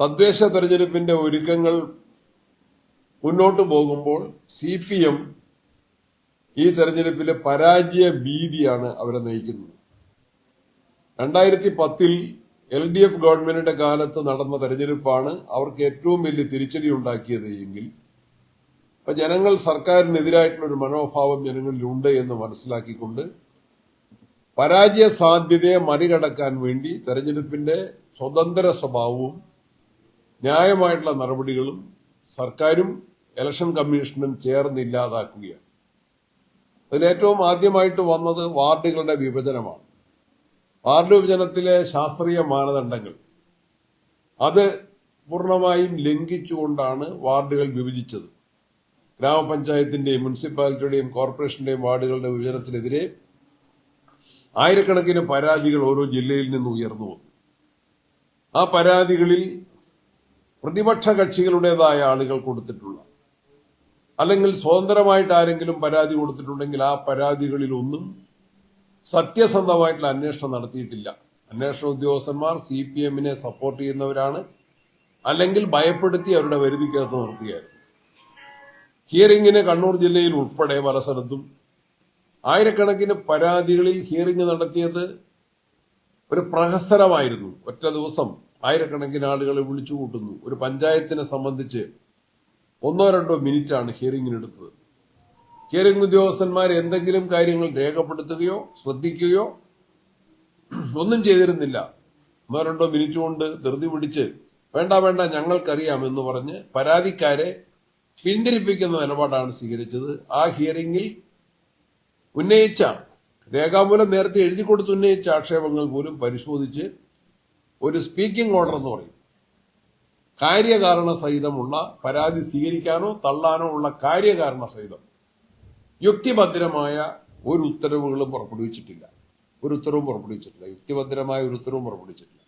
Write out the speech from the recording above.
തദ്ദേശ തെരഞ്ഞെടുപ്പിന്റെ ഒരുക്കങ്ങൾ മുന്നോട്ട് പോകുമ്പോൾ സി പി എം ഈ തെരഞ്ഞെടുപ്പിലെ പരാജയ ഭീതിയാണ് അവരെ നയിക്കുന്നത്. രണ്ടായിരത്തി പത്തിൽ എൽ ഡി എഫ് ഗവൺമെന്റിന്റെ കാലത്ത് നടന്ന തെരഞ്ഞെടുപ്പാണ് അവർക്ക് ഏറ്റവും വലിയ തിരിച്ചടി ഉണ്ടാക്കിയത് എങ്കിൽ അപ്പൊ ജനങ്ങൾ സർക്കാരിനെതിരായിട്ടുള്ള ഒരു മനോഭാവം ജനങ്ങളിലുണ്ട് എന്ന് മനസ്സിലാക്കിക്കൊണ്ട് പരാജയ സാധ്യതയെ മറികടക്കാൻ വേണ്ടി തെരഞ്ഞെടുപ്പിന്റെ സ്വതന്ത്ര സ്വഭാവവും ന്യായമായിട്ടുള്ള നടപടികളും സർക്കാരും ഇലക്ഷൻ കമ്മീഷനും ചേർന്ന് ഇല്ലാതാക്കുകയാണ്. അതിലേറ്റവും ആദ്യമായിട്ട് വന്നത് വാർഡുകളുടെ വിഭജനമാണ്. വാർഡ് വിഭജനത്തിലെ ശാസ്ത്രീയ മാനദണ്ഡങ്ങൾ അത് പൂർണമായും ലംഘിച്ചുകൊണ്ടാണ് വാർഡുകൾ വിഭജിച്ചത്. ഗ്രാമപഞ്ചായത്തിന്റെയും മുനിസിപ്പാലിറ്റിയുടെയും കോർപ്പറേഷന്റെയും വാർഡുകളുടെ വിഭജനത്തിനെതിരെ ആയിരക്കണക്കിന് പരാതികൾ ഓരോ ജില്ലയിൽ നിന്ന് ഉയർന്നു വന്നു. ആ പരാതികളിൽ പ്രതിപക്ഷ കക്ഷികളുടേതായ ആളുകൾ കൊടുത്തിട്ടുള്ള അല്ലെങ്കിൽ സ്വതന്ത്രമായിട്ട് ആരെങ്കിലും പരാതി കൊടുത്തിട്ടുണ്ടെങ്കിൽ ആ പരാതികളിൽ ഒന്നും സത്യസന്ധമായിട്ടുള്ള അന്വേഷണം നടത്തിയിട്ടില്ല. അന്വേഷണ ഉദ്യോഗസ്ഥന്മാർ സി പി എമ്മിനെ സപ്പോർട്ട് ചെയ്യുന്നവരാണ്. അല്ലെങ്കിൽ ഭയപ്പെടുത്തി അവരുടെ വരുതിക്കകത്ത് നിർത്തിയായിരുന്നു. ഹിയറിംഗിന് കണ്ണൂർ ജില്ലയിൽ ഉൾപ്പെടെ പല സ്ഥലത്തും ആയിരക്കണക്കിന് പരാതികളിൽ ഹിയറിംഗ് നടത്തിയത് ഒരു പ്രഹസനമായിരുന്നു. ഒറ്റ ദിവസം ആയിരക്കണക്കിന് ആളുകളെ വിളിച്ചു കൂട്ടുന്നു. ഒരു പഞ്ചായത്തിനെ സംബന്ധിച്ച് ഒന്നോ രണ്ടോ മിനിറ്റാണ് ഹിയറിംഗിനെടുത്തത് ഹിയറിംഗ് ഉദ്യോഗസ്ഥന്മാർ എന്തെങ്കിലും കാര്യങ്ങൾ രേഖപ്പെടുത്തുകയോ ശ്രദ്ധിക്കുകയോ ഒന്നും ചെയ്തിരുന്നില്ല. ഒന്നോ രണ്ടോ മിനിറ്റ് കൊണ്ട് ധൃതി പിടിച്ച് വേണ്ട വേണ്ട ഞങ്ങൾക്കറിയാം എന്ന് പറഞ്ഞ് പരാതിക്കാരെ പിന്തിരിപ്പിക്കുന്ന നിലപാടാണ് സ്വീകരിച്ചത്. ആ ഹിയറിംഗിൽ ഉന്നയിച്ച രേഖാമൂലം നേരത്തെ എഴുതി കൊടുത്ത് ഉന്നയിച്ച ആക്ഷേപങ്ങൾ പോലും പരിശോധിച്ച് ഒരു സ്പീക്കിംഗ് ഓർഡർ എന്ന് പറയും. കാര്യകാരണ സഹിതമുള്ള പരാതി സ്വീകരിക്കാനോ തള്ളാനോ ഉള്ള കാര്യകാരണ സഹിതം യുക്തിഭദ്രമായ ഒരു ഉത്തരവുകളും പുറപ്പെടുവിച്ചിട്ടില്ല. ഒരു ഉത്തരവും പുറപ്പെടുവിച്ചിട്ടില്ല. യുക്തിഭദ്രമായ ഒരു ഉത്തരവും പുറപ്പെടുവിച്ചിട്ടില്ല.